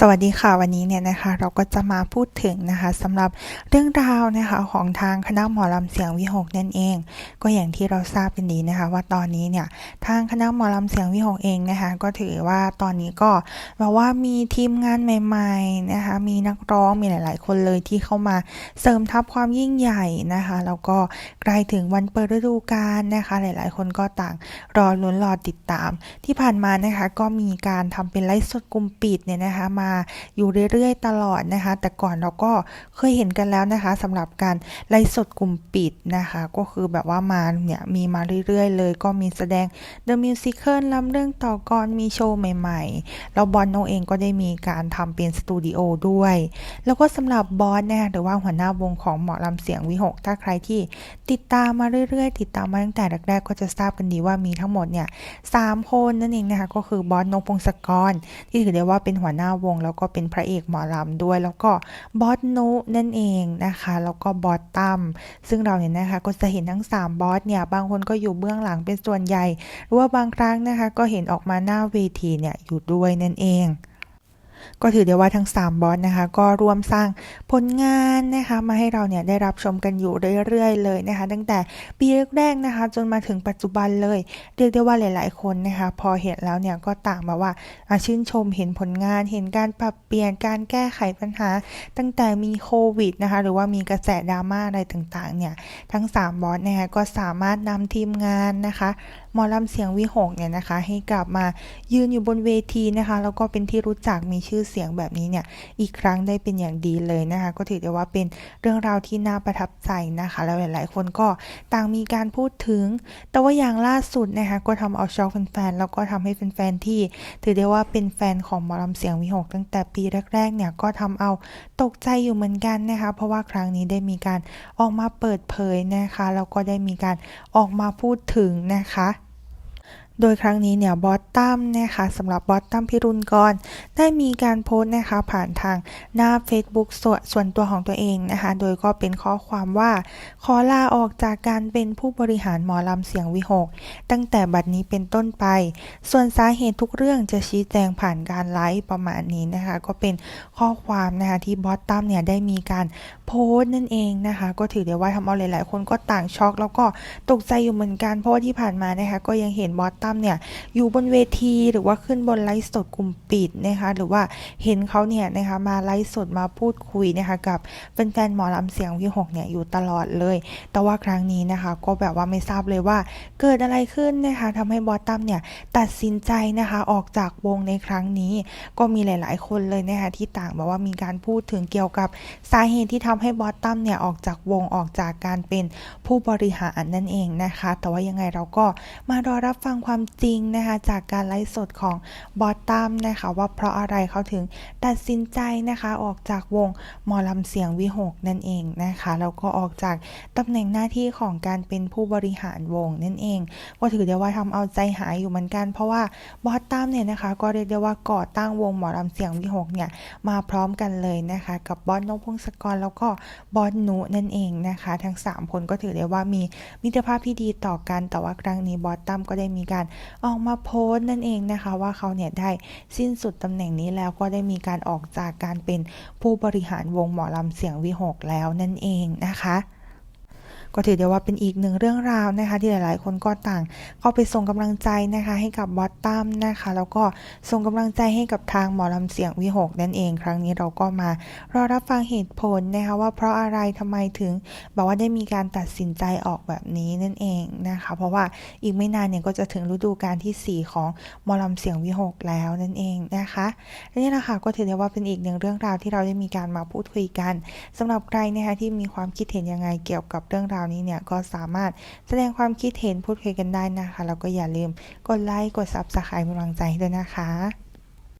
สวัสดีค่ะวันนี้เนี่ยนะคะเราก็จะมาพูดถึงนะคะสำหรับเรื่องราวนะคะของทางคณะหมอลำเสียงวิหกนั่นเอง ก็อย่างที่เราทราบกันดีนะคะ ว่าตอนนี้เนี่ยทางคณะหมอลำเสียงวิหกเองนะคะก็ถือว่าตอนนี้ก็แบบว่ามีทีมงานใหม่ๆนะคะมีนักร้องมีหลาย ๆ คนเลยที่เข้ามาเสริมทัพความยิ่งใหญ่นะคะแล้วก็ใกล้ถึงวันเปิดฤดูกาลนะคะ หลาย ๆ คนก็ต่างรอลุ้นรอติดตาม ที่ผ่านมานะคะก็มีการทำเป็นไลฟ์สดกลุ่มปิดเนี่ยนะคะมาอยู่เรื่อยๆตลอดนะคะ แต่ก่อนเราก็เคยเห็นกันแล้วนะคะสำหรับการไลฟ์สดกลุ่มปิดนะคะ ก็คือแบบว่ามาเนี่ยมีมาเรื่อยๆเลย ก็มีแสดง The Musical ลำเรื่องต่อกรมีโชว์ใหม่ๆแล้วบอลโนเองก็ได้มีการทำเป็นสตูดิโอด้วย แล้วก็สำหรับบอสนะคะหรือว่าหัวหน้าวงของหมอลำเสียงวิหกถ้าใครที่ติดตามมาเรื่อยๆ ติดตามมาตั้งแต่แรกๆก็จะทราบกันดีว่ามีทั้งหมดเนี่ยสามคนนั่นเองนะคะก็คือบอสนพพงศกร ที่ถือได้ว่าเป็นหัวหน้าวงแล้วก็เป็นพระเอกหมอลำด้วย แล้วก็บอสนุนั่นเองนะคะ แล้วก็บอสตั้มซึ่งเราเนี่ยนะคะก็จะเห็นทั้ง 3 บอสเนี่ยบางคนก็อยู่เบื้องหลังเป็นส่วนใหญ่ หรือว่าบางครั้งนะคะก็เห็นออกมาหน้าเวทีเนี่ยอยู่ด้วยนั่นเอง ก็ถือได้ว่าทั้ง 3 บอสนะคะ ก็ร่วมสร้างผลงานนะคะ มาให้เราเนี่ยได้รับชมกันอยู่เรื่อยๆเลยนะคะ ตั้งแต่ปีแรกๆนะคะ จนมาถึงปัจจุบันเลย เรียกได้ว่าหลาย ๆ คนนะคะ พอเห็นแล้วเนี่ยก็ต่างมาว่าชื่นชมเห็นผลงานเห็นการปรับเปลี่ยนการแก้ไขปัญหา ตั้งแต่มีโควิดนะคะ หรือว่ามีกระแสดราม่าอะไรต่างๆเนี่ยทั้ง 3 บอสนะคะก็สามารถนำทีมงานนะคะ หมอลำเสียงวิหกเนี่ยนะคะ ให้กลับมายืนอยู่บนเวทีนะคะ แล้วก็เป็นที่รู้จักมีชื่อเสียงแบบนี้เนี่ยอีกครั้งได้เป็นอย่างดีเลยนะคะ ก็ถือได้ว่าเป็นเรื่องราวที่น่าประทับใจนะคะ แล้วหลาย ๆ คนก็ต่างมีการพูดถึง แต่ว่าอย่างล่าสุดนะคะก็ทำเอาช็อกแฟนๆแล้วก็ทำให้แฟนๆที่ ถือได้ว่าเป็นแฟนของหมอลำเสียงวิหกตั้งแต่ปีแรก ๆ เนี่ยก็ทำเอาตกใจอยู่เหมือนกันนะคะ เพราะว่าครั้งนี้ได้มีการออกมาเปิดเผยนะคะแล้วก็ได้มีการออกมาพูดถึงนะคะ โดยครั้งนี้เนี่ยบอสตั้มนะคะสำหรับบอสตั้มพิรุณกรได้มีการโพสต์นะคะผ่านทางหน้า Facebook ส่วนส่วนตัวของตัวเองนะคะ โดยก็เป็นข้อความว่า ขอลาออกจากการเป็นผู้บริหารหมอลำเสียงวิหก ตั้งแต่บัดนี้เป็นต้นไป ส่วนสาเหตุทุกเรื่องจะชี้แจงผ่านการไลฟ์ประมาณนี้นะคะ ก็เป็นข้อความนะคะที่บอสตั้มเนี่ยได้มีการโพสต์นั่นเองนะคะ ก็ถือได้ว่าทำเอาหลาย ๆ คนก็ต่างช็อก แล้วก็ตกใจอยู่เหมือนกันเพราะว่าที่ผ่านมานะคะก็ยังเห็นบอสตั้มเนี่ยอยู่บนเวทีหรือว่าขึ้นบนไลฟ์สดกลุ่มปิดนะคะหรือว่าเห็นเขาเนี่ยนะคะมาไลฟ์สดมาพูดคุยนะคะกับแฟนๆหมอลำเสียงวิหกเนี่ยอยู่ตลอดเลย แต่ว่าครั้งนี้นะคะ ก็แบบว่าไม่ทราบเลยว่าเกิดอะไรขึ้นนะคะทำให้บอสตั้มเนี่ยตัดสินใจนะคะออกจากวงในครั้งนี้ ก็มีหลาย ๆ คนเลยนะคะที่ต่างแบบว่ามีการพูดถึงเกี่ยวกับสาเหตุที่ทำให้บอสตั้มเนี่ยออกจากวงออกจากการเป็นผู้บริหารนั่นเองนะคะ แต่ว่ายังไงเราก็มารอรับฟังความความจริงนะคะจากการไลฟ์สดของบอสตัมนะคะว่าเพราะอะไรเขาถึงตัดสินใจนะคะออกจากวงหมอลำเสียงวิหกนั่นเองนะคะแล้วก็ออกจากตำแหน่งหน้าที่ของการเป็นผู้บริหารวงนั่นเอง ก็ถือได้ว่าทำเอาใจหายอยู่เหมือนกัน เพราะว่าบอสตัมเนี่ยนะคะก็เรียกได้ว่าก่อตั้งวงหมอลำเสียงวิหกเนี่ยมาพร้อมกันเลยนะคะกับบอสนพพงศกรแล้วก็บอสนุนั่นเองนะคะ ทั้ง 3 คนก็ถือได้ว่ามีมิตรภาพที่ดีต่อกันแต่ว่าครั้งนี้บอสตัมก็ได้มีการออกมาโพสต์นั่นเองนะคะ ว่าเขาเนี่ยได้สิ้นสุดตำแหน่งนี้แล้วก็ได้มีการออกจากการเป็นผู้บริหารวงหมอลำเสียงวิหกแล้วนั่นเองนะคะ ก็ถือได้ว่าเป็นอีกหนึ่งเรื่องราวนะคะ ที่หลายๆ คนก็ต่างเข้าไปส่งกำลังใจนะคะ ให้กับบอสตั้มนะคะ แล้วก็ส่งกำลังใจให้กับทางหมอลำเสียงวิหกนั่นเอง ครั้งนี้เราก็มารอรับฟังเหตุผลนะคะว่าเพราะอะไรทำไมถึงบอกว่าได้มีการตัดสินใจออกแบบนี้นั่นเองนะคะ เพราะว่าอีกไม่นานเนี่ยก็จะถึงฤดูกาลที่ 4 ของหมอลำเสียงวิหกแล้วนั่นเองนะคะและนี่แหละค่ะก็ถือได้ว่าเป็นอีกหนึ่งเรื่องราวที่เราได้มีการมาพูดคุยกันสำหรับใครนะคะที่มีความคิดเห็นยังไงเกี่ยวกับเรื่องราวนี้เนี่ยก็สามารถแสดงความคิดเห็นพูดคุยกันได้นะคะแล้วก็อย่าลืมกดไลค์กดซับสไครป์เป็นกำลังใจให้ด้วยนะคะ